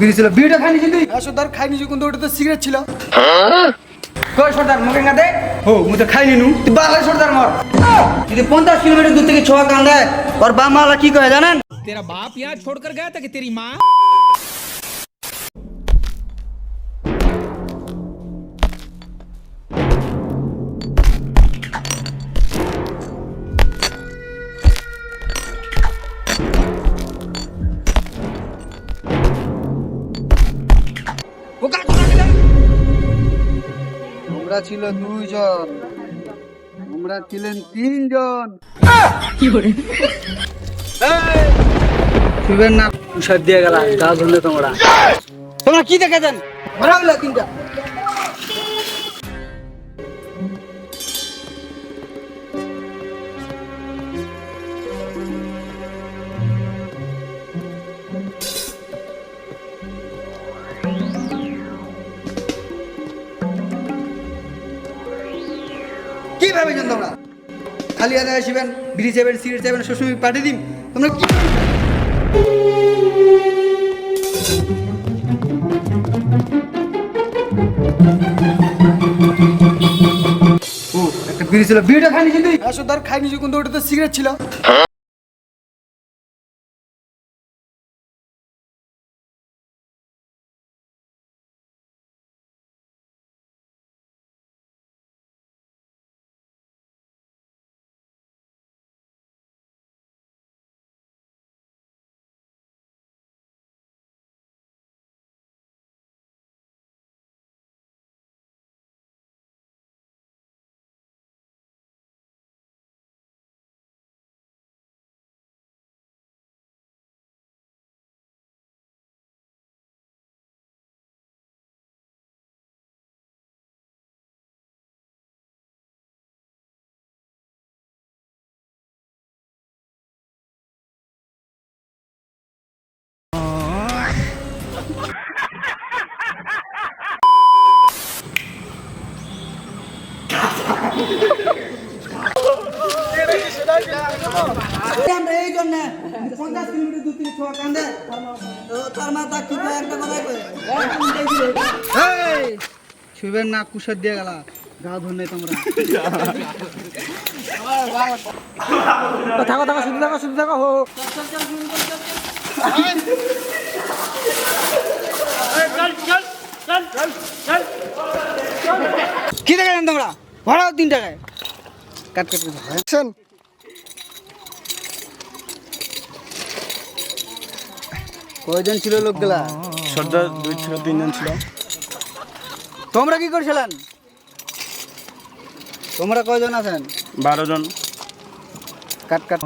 বিড়ি ছিল বিড়িটা খাইনি কিন্তু হ্যাঁ সর্দার, খাইনি কিন্তু ওটা তো সিগারেট ছিল। কই সর্দার, মুখে কাঁদে? ও মু তো খাইনি নু। তুই সর্দার, মর। যদি পঞ্চাশ কিলোমিটার দূর থেকে ছোয়া কাঁদায় ওর বাপ মালা কি কয় জানেন? তেরা বাপ ইয়া ছোড় কর গয়া তা তেরি মা তোমরা ছিল দুইজন। তোমরা ছিলেন তিনজন। শুবেন না উষার দিয়ে গেল গা ধরলে তোমরা। তোমরা কি দেখেছেন? ভরা তিনটা। কি ভাবেছেন তোমরা? খালি হাতে আসিবেন, বিড়ি চাইবেন, সিগারেট চাইবেন সবসময় পাঠিয়ে দিন। তোমরা কি ও, একটা বিড়ি ছিল। বিড়িটা খাইনি তুই আসো তার খাইনি কিন্তু ওটা তো সিগারেট ছিল। আমরা এই জন্য পঞ্চাশ কিলোমিটার দূর থেকে ছোঁয়া কান্দে। তো তার কি কয় একটা কথা কয়? এই, না কুশার দিয়ে গেল। গা ধরলে তোমরা। থাকো থাকো শুধু থাকো শুধু থাকো হো কি দেখেছেন তোমরা? ভাড়াও তিন টাকায়। কাট কাট। অ্যাকশন কয়জন ছিল লোকগুলা? সর্দার দুই ছিল তিনজন ছিল। তোমরা কি করছিলেন? তোমরা কয়জন আছেন? বারো জন। কাট কাট।